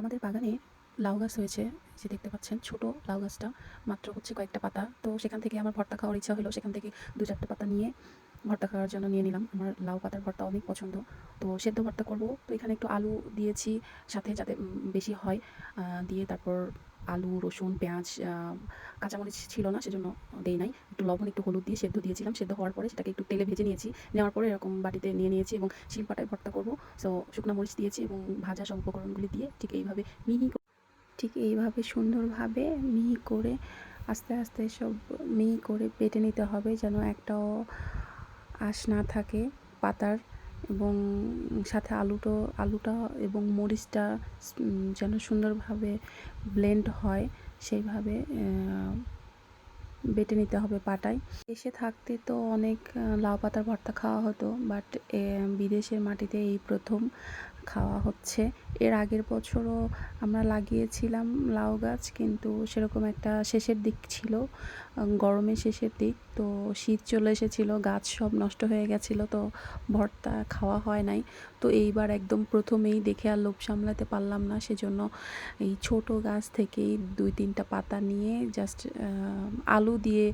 আমাদের বাগানে লাউ গাছ হয়েছে যে দেখতে পাচ্ছেন ছোট লাউ গাছটা, মাত্র হচ্ছে কয়েকটা পাতা। তো সেখান থেকে আমার ভর্তা খাওয়ার ইচ্ছা হলো, সেখান থেকে দু চারটে পাতা নিয়ে ভর্তা খাওয়ার জন্য নিয়ে নিলাম। আমার লাউ পাতার ভর্তা অনেক পছন্দ। তো সেদ্ধ ভর্তা করব। তো এখানে একটু আলু দিয়েছি, সাথে যাতে বেশি হয় দিয়ে তারপর আলু, রসুন, পেঁয়াজ কাঁচামরিচ ছিল না, সেজন্য দেই নাই। একটু লবণ, একটু হলুদ দিয়ে সেদ্ধ দিয়েছিলাম। সেদ্ধ হওয়ার পরে সেটাকে একটু তেলে ভেজে নিয়েছি। নেওয়ার পরে এরকম বাটিতে নিয়ে নিয়েছি এবং শিলপাটায় ভর্তা করব। সো শুকনো মরিচ দিয়েছি এবং ভাজা সব উপকরণগুলি দিয়ে ঠিক এইভাবে মিহি ঠিক এইভাবে সুন্দরভাবে মিহি করে আস্তে আস্তে সব মিহি করে পেটে নিতে হবে যেন একটাও আঁশ না থাকে পাতার। এবং সাথে আলুটো, আলুটা এবং মরিচটা যেন সুন্দরভাবে ব্লেন্ড হয়, সেইভাবে বেটে নিতে হবে পাটায়। দেশে থাকতে তো অনেক লাউ পাতার ভর্তা খাওয়া হতো বাট বিদেশের মাটিতে এই প্রথম খাওয়া হচ্ছে। এর আগের বছরও আমরা লাগিয়েছিলাম লাউ গাছ, কিন্তু সেরকম একটা শেষের দিক ছিল গরমের শেষের দিক। তো শীত চলে এসেছিল, গাছ সব নষ্ট হয়ে গেছিল, তো ভর্তা খাওয়া হয় নাই। তো এইবার একদম প্রথমেই দেখে আর লোভ সামলাতে পারলাম না, সেজন্য এই ছোট গাছ থেকেই দুই তিনটা পাতা নিয়ে জাস্ট আলু দিয়ে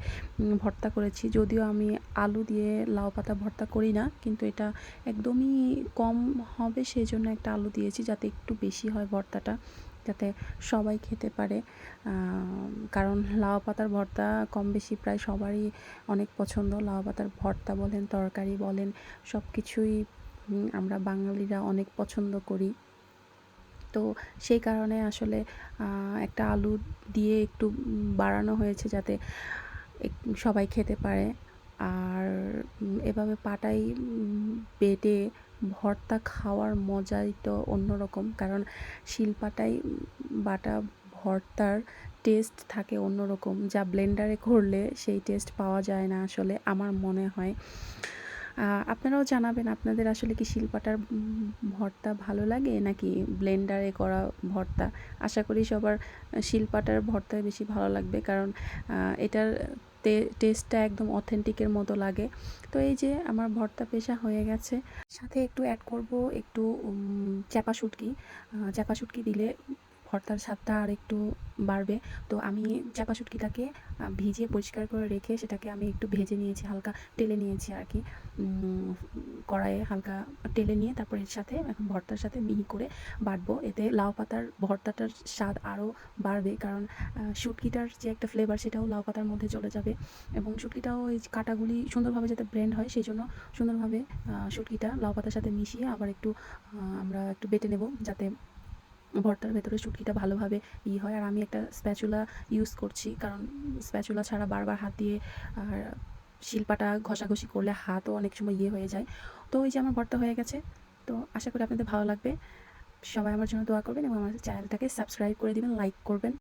ভর্তা করেছি। যদিও আমি আলু দিয়ে লাউ পাতা ভর্তা করি না, কিন্তু এটা একদমই কম হবে সেই জন্য একটা আলু দিয়েছি যাতে একটু বেশি হয় ভর্তাটা, যাতে সবাই খেতে পারে। কারণ লাউ পাতার ভর্তা কম বেশি প্রায় সবারই অনেক পছন্দ। লাউ পাতার ভর্তা বলেন, তরকারি বলেন সব কিছুই আমরা বাঙালিরা অনেক পছন্দ করি। তো সেই কারণে আসলে একটা আলু দিয়ে একটু বাড়ানো হয়েছে যাতে সবাই খেতে পারে। আর এভাবে পাটাই বেটে ভর্তা খাওয়ার মজাই তো অন্যরকম। কারণ শিলপাটাই বাটা ভর্তার টেস্ট থাকে অন্যরকম। যা ব্লেন্ডারে করলে সেই টেস্ট পাওয়া যায় না আসলে আমার মনে হয়। আপনারাও জানাবেন, আপনাদের আসলে কি শিলপাটার ভর্তা ভালো লাগে নাকি ব্লেন্ডারে করা ভর্তা? আশা করি সবার শিলপাটার ভর্তাই বেশি ভালো লাগবে। কারণ এটার টেস্টটা একদম অথেন্টিকের মতো লাগে। তো এই যে আমার ভর্তা পেশা হয়ে গেছে। সাথে একটু অ্যাড করব একটু চাপা শুটকি। চাপা শুটকি দিলে ভর্তার স্বাদটা আর একটু বাড়বে। তো আমি চ্যাপা শুটকিটাকে ভিজিয়ে পরিষ্কার করে রেখে সেটাকে আমি একটু ভেজে নিয়েছি হালকা টেলে নিয়েছি আর কি কড়াইয়ে হালকা টেলে নিয়ে তারপর এর সাথে এখন ভর্তার সাথে মিহি করে বাটবো। এতে লাউ পাতার ভর্তাটার স্বাদ আরও বাড়বে কারণ শুটকিটার যে একটা ফ্লেভার সেটাও লাউ পাতার মধ্যে চলে যাবে এবং শুটকিটাও এই যে কাঁটাগুলি সুন্দরভাবে যাতে ব্লেন্ড হয় সেই জন্য সুন্দরভাবে শুটকিটা লাউ পাতার সাথে মিশিয়ে আবার একটু আমরা একটু বেটে নেব যাতে ভর্তার ভেতরে চুটকিটা ভালোভাবে ই হয়। আর আমি একটা স্প্যাচুলা ইউজ করছি, কারণ স্প্যাচুলা ছাড়া বারবার হাত দিয়ে আর শিল্পাটা ঘষাঘষি করলে হাতও অনেক সময় ইয়ে হয়ে যায়। তো ওই যে আমার ভর্তা হয়ে গেছে, তো আশা করি আপনাদের ভালো লাগবে। সবাই আমার জন্য দোয়া করবেন এবং আমার চ্যানেলটাকে সাবস্ক্রাইব করে দিবেন লাইক করবেন।